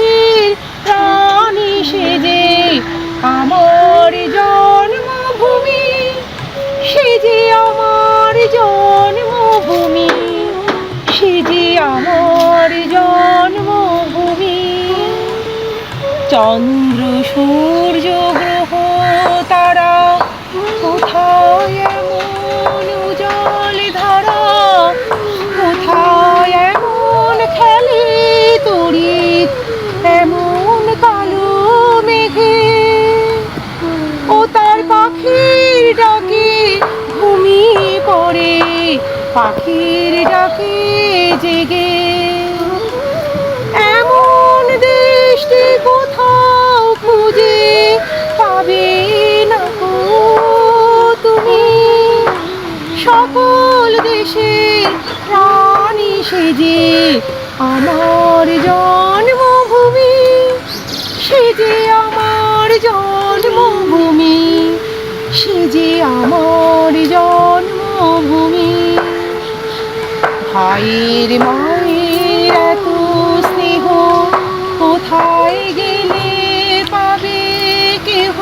দেশের প্রাণী সেজে আমার জন্মভূমি সে যে আমার জন্মভূমি সে যে আমার জন্মভূমি। চন্দ্র সূর্য গ্রহ তারা কোথায় পাখির ডাকে জেগে। এমন দেশটি ভাইয়ের মায়ের এত স্নেহ কোথায় গেলে পাবে কেহ?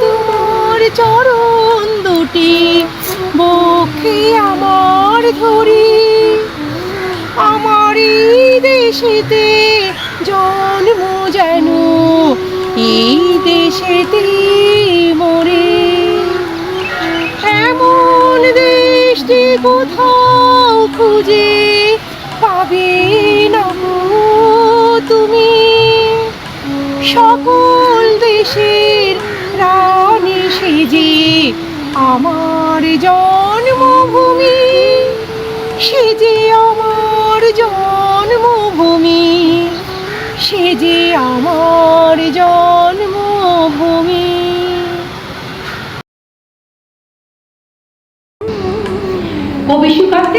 তোমার চরণ দুটি বক্ষে আমার ধরি। আমার দেশেতে জন্ম যেন, এই দেশেতে মরে দেশটি কোথাও খুঁজে পাবে না তুমি। সকল দেশের রানী সেজে আমার জন্মভূমি সেজে আমার জন্মভূমি সেজে আমার জন্মভূমি।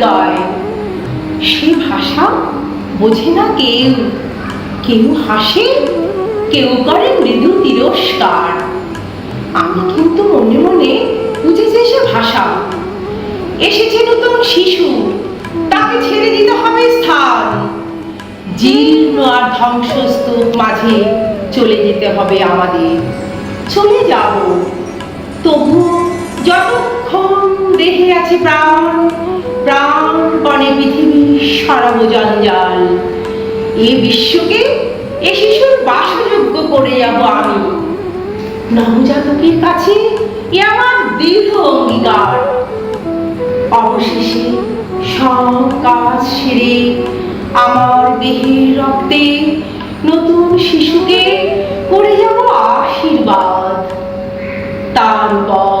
প্রতিজ্ঞায় সে ভাষা বোঝে না কেউ। কেউ হাসে, কেউ করে মৃদু তিরস্কার। আমি কিন্তু মনে মনে বুঝেছি সে ভাষা। এসেছে নতুন শিশু, তাকে ছেড়ে দিতে হবে স্থান। জীর্ণ আর ধ্বংসস্তূপ মাঝে চলে যেতে হবে আমাদের। চলে যাব। তবু যতক্ষণ দেহে আছে প্রাণ প্রাণপণে পৃথিবী সরব জঞ্জাল এ বিশ্বকে এ শিশুর বাসযোগ্য করে যাব আমি। নবজাতকের কাছে এ আমার দৃঢ় অঙ্গীকার। অবশেষে সব কাজ সেরে আমার দেহের রক্তে নতুন শিশুকে করে যাব আশীর্বাদ। তারপর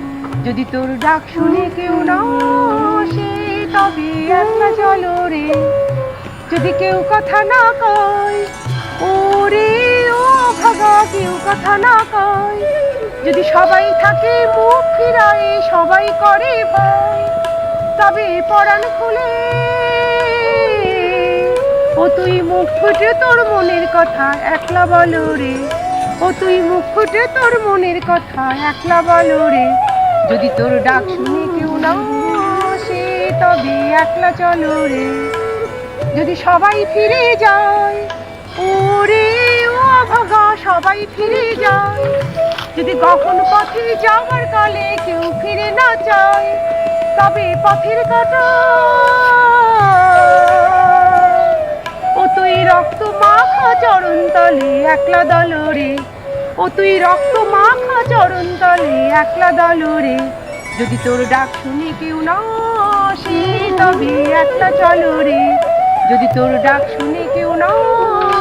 যদি তোর ডাক শুনে কেউ না তবে একলা রে। যদি কেউ কথা না কয়, ওরে ও ভাগা, কেউ কথা না কয়। যদি সবাই থাকে মুখ ফিরায়, সবাই করে ভয়, তবে পরাণ খুলে। ও তুই মুখ ফুটে তোর মনের কথা, একলা বলো রে। ও তুই মুখ ফুটে তোর মনের কথা, একলা বলো রে। যদি তোর ডাক শুনে কেউ না সে তবে একলা চলো রে। যদি সবাই ফিরে যায়, ওরে ও ভাগা সবাই ফিরে যায়। যদি কখন পথে যাওয়ার কালে কেউ ফিরে না যায়, তবে পথের কাটা। ও তুই রক্ত মাখা চরণ তলে একলা দল রে। ও তুই রক্ত মাখা চরণ তলে, একলা দল রে যদি তোর ডাক শুনে কেউ না আসে, তবে একলা চলো রে যদি তোর ডাক শুনি কেউ না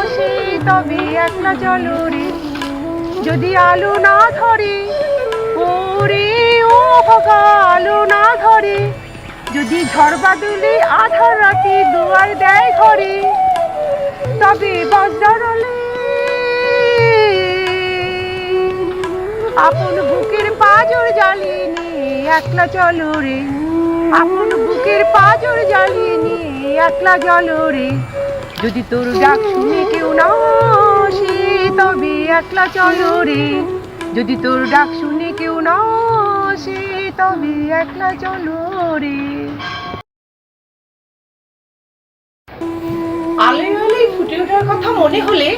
আসে, তবে একলা চলো রে যদি আলো না ধরে, ওরে ও ভগা, আলো না ধরে। যদি ঝড় বাদলে আধার রাতে দুয়ার দেয় ঘরে, তবে বজ্রলে আপন বুকের পাজর জ্বালিয়ে একলা চলো রে। আপন বুকের পাজর জ্বালিয়ে একলা চলো রে। যদি তোর ডাক শুনে কেউ না আসে, তবে একলা চলো রে। যদি তোর ডাক শুনে কেউ না আসে, তবে একলা চলো রে। আলোয় আলোয় ফুটে ওঠার কথা মনে হলে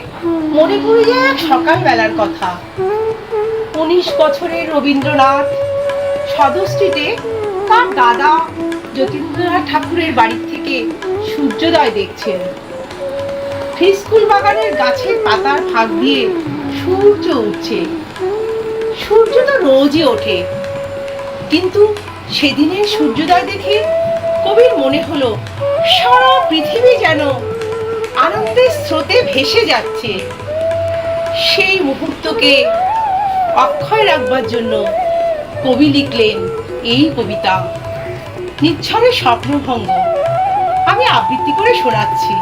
মনে পড়ে যায় এক সকালবেলার কথা। উনিশ বছরের রবীন্দ্রনাথ স্ট্রিটে তার দাদা যতীন্দ্রনাথ ঠাকুরের বাড়ি থেকে সূর্যোদয় দেখছেন। স্কুল বাগানের গাছের পাতার ফাঁক দিয়ে সূর্য উঠছে। সূর্য তো রোজই ওঠে। কিন্তু সেদিনের সূর্যোদয় দেখে কবির মনে হলো, সারা পৃথিবী যেন আনন্দের স্রোতে ভেসে যাচ্ছে। সেই মুহূর্তকে অক্ষয় রাখবার জন্য কবি লিখলেন এই কবিতা। নিচ্ছরে স্বপ্নভঙ্গ। আমি আবৃত্তি করে শোনাচ্ছি।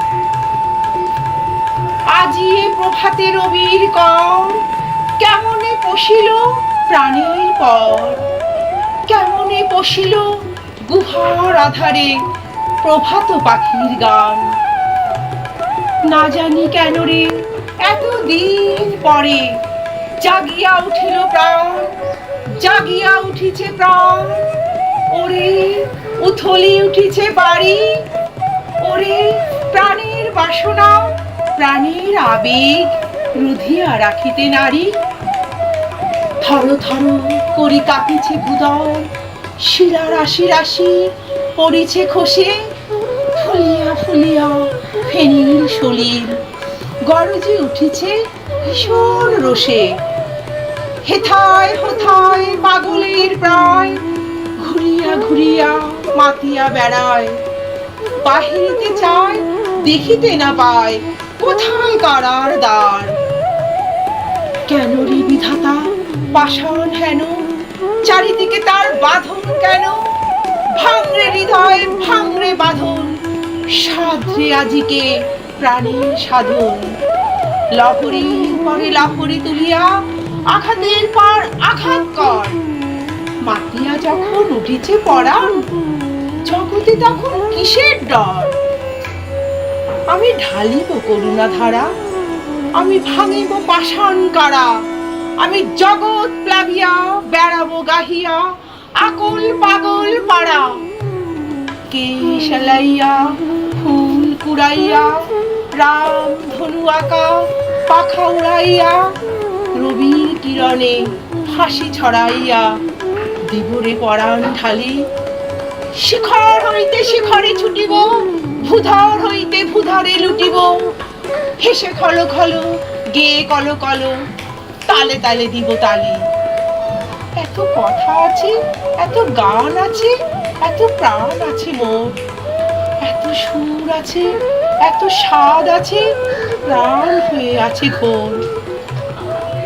আজিয়ে প্রভাতে রবির কর কেমনে পশিল প্রাণীর পর? কেমনে পশিল গুহার আধারে প্রভাত পাখির গান? না জানি কেন রে, এতদিন পরে জাগিয়া উঠিল প্রাণ, জাগিয়া উঠিছে প্রাণ। ওরে, উথলি উঠিছে বাড়ি। ওরে, প্রাণের বাসনা, প্রাণের আবেগ রুধিয়া রাখিতে নারী। থর থর করি কাঁপিছে ভুদর শিরা রাশি রাশি পড়িছে খসে। ফুলিয়া ফুলিয়া ফেনির সলিল, গরজে উঠিছে ভীষণ রোষে হেথায় হোথায় পাগলের প্রায়। ঘুরিয়া ঘুরিয়া মাতিয়া বেড়ায়। বাহিরিতে চায়, দেখিতে না পায়, কোথায় কারার দ্বার? কেন রে বিধাতা, পাষাণ হেন? চারিদিকে তার বাঁধন কেন? ভাঙরে হৃদয়, ভাঙরে বাঁধন। সাধরে আজিকে প্রাণের সাধন। লহরীর পরে লহরী তুলিয়া আঘাতের পর আঘাত কর। মাতিয়া যখন উঠেছে পরাণ, জগতে তখন কিসের ডর? আমি ঢালিব করুণা ধারা আমি ভাঙিব পাষাণ কারা আমি জগৎ প্লাবিয়া, বেড়াবো গাহিয়া, আকল পাগল পাড়া। কে সেলাইয়া, ফুল কুড়াইয়া, রাম ধনু আঁকা, পাখা উড়াইয়া রবির কিরণে হাসি ছড়াইয়া দিবরে পরাণ ঢালি। শিখর হইতে শিখরে ছুটিব, ভূধর হইতে ভূধরে লুটিব। হেসে খল খল, গেয়ে কল কলো, তালে তালে দিব তালে। এত কথা আছে, এত গান আছে, এত প্রাণ আছে মোর। এত সুর আছে, এত স্বাদ আছে, প্রাণ হয়ে আছে ঘোর।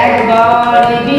Everybody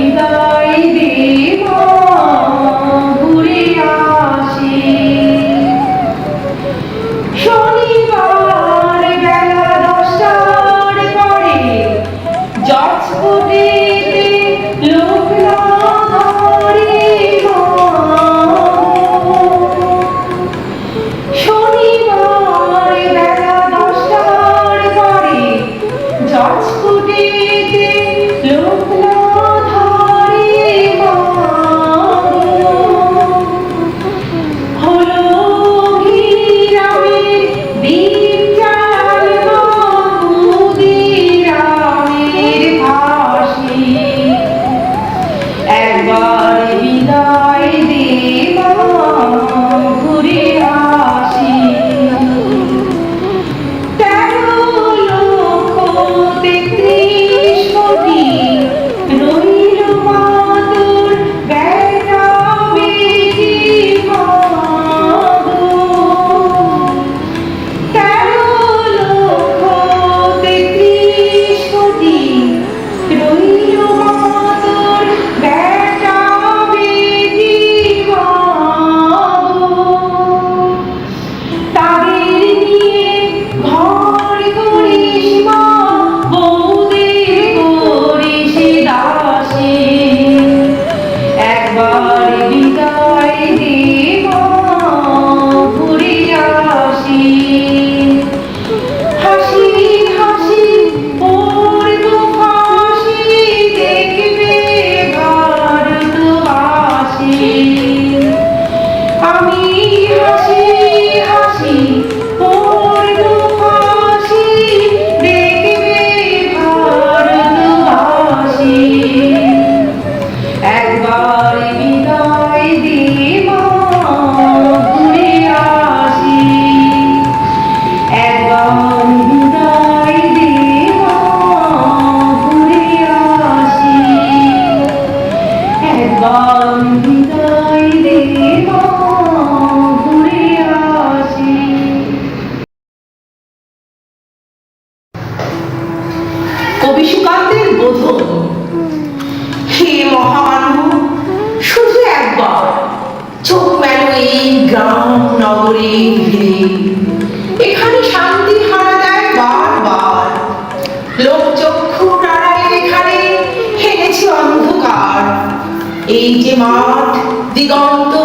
দিগন্ত,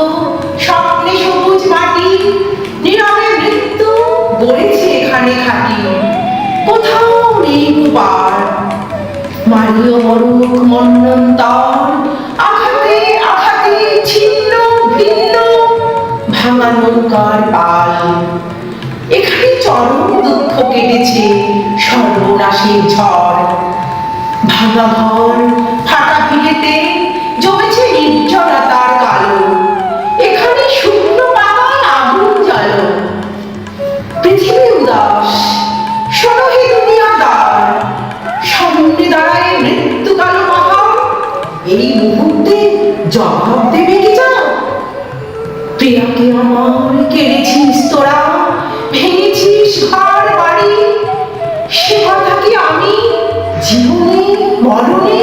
স্বপ্নে সবুজ মাটি, নীরবে মৃত্যু বলেছে এখানে খাটিও কোথাও নেই পার মারিও মরুক মন্নন্তর আঘাতে আঘাতে, ছিন্ন, ভিন্ন, ভাঙা নৌকার পাল। এখানে চরম দুঃখ কেটেছে সর্বনাশের ঝড়। ভাঙা ঘর, ফাটা ভিড়েতে এই মুহূর্তে জবাব দেবে কি জানো প্রিয়াকে আমার কেড়েছিস তোরা, ভেঙেছিস ঘর বাড়ি। সে কথা কি আমি জীবনে মরণে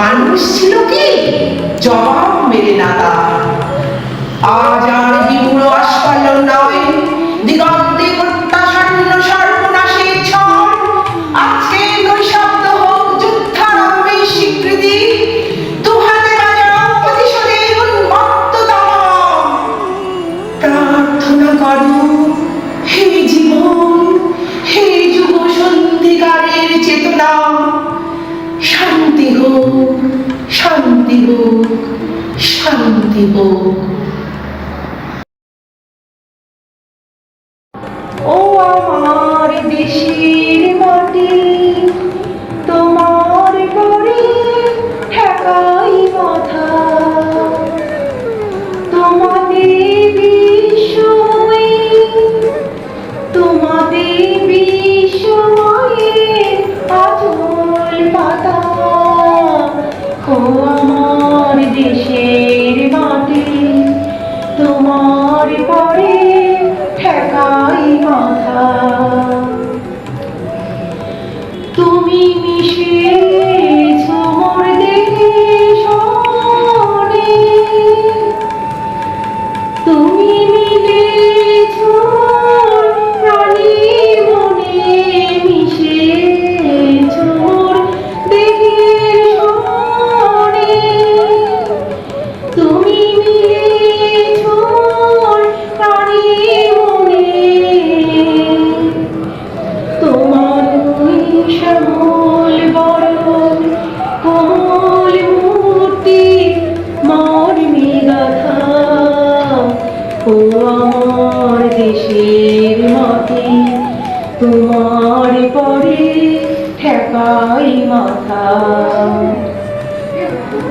মানুষ ছিল কি? জবাব মেলে না আজ আর বিপুল আস্ফালন নয় দিগন্ত 시간되고 মাথা।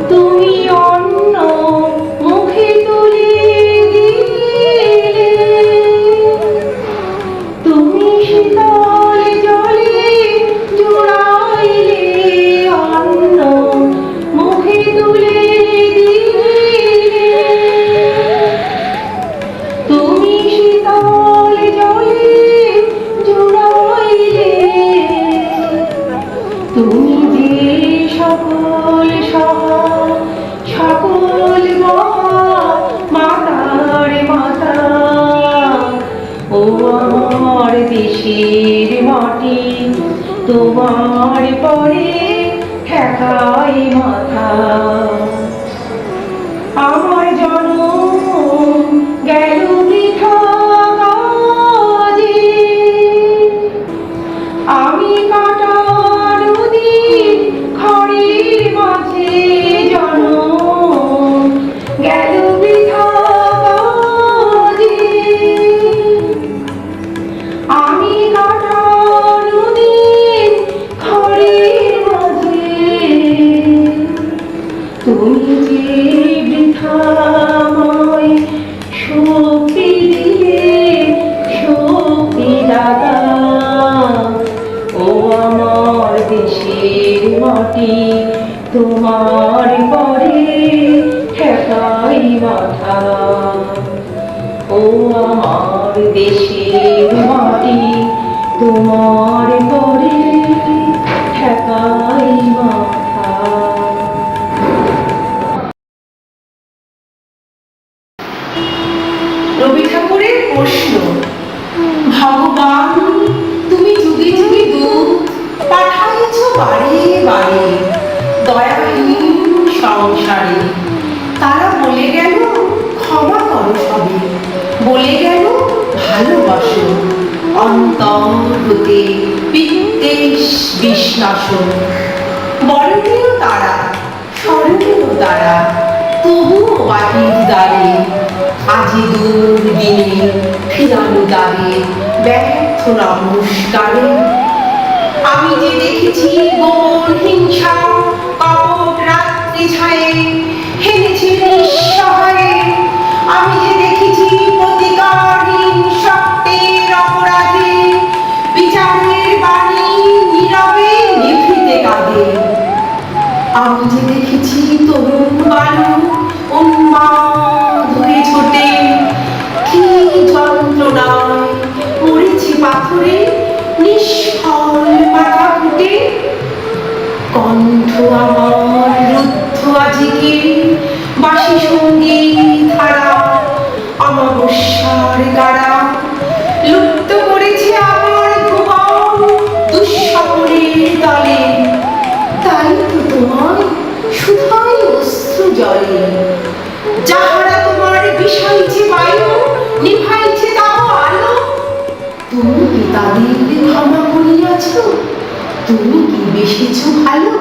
তুমি অন্য কিসের মাটি তোমার পরে ঠেকাই মাথা। আমার জন্ম গেল বৃথা বলে গেল, ভালোবাসো অন্তর হতে বিদ্বেষ বিশ্বাসন বরণীয় তারা স্মরণীয় তারা, তবুও বাটির দ্বারে, আজি দূর দিনে ফিরানো দ্বারে ব্যর্থ নমস্কারে। আমি যে দেখেছি গোপন হিংসা, কপট রাত্রি ছায়ে হেরেছে নিঃসহায় আমি যে দেখেছি প্রতিকারহীন সত্যের অপরাধে, বিচারের বাণী নীরবে নিভৃতে কাঁদে। আমি যে দেখেছি তরুণ বায়ু উন্মাদ তুমি কি কিছু ভালো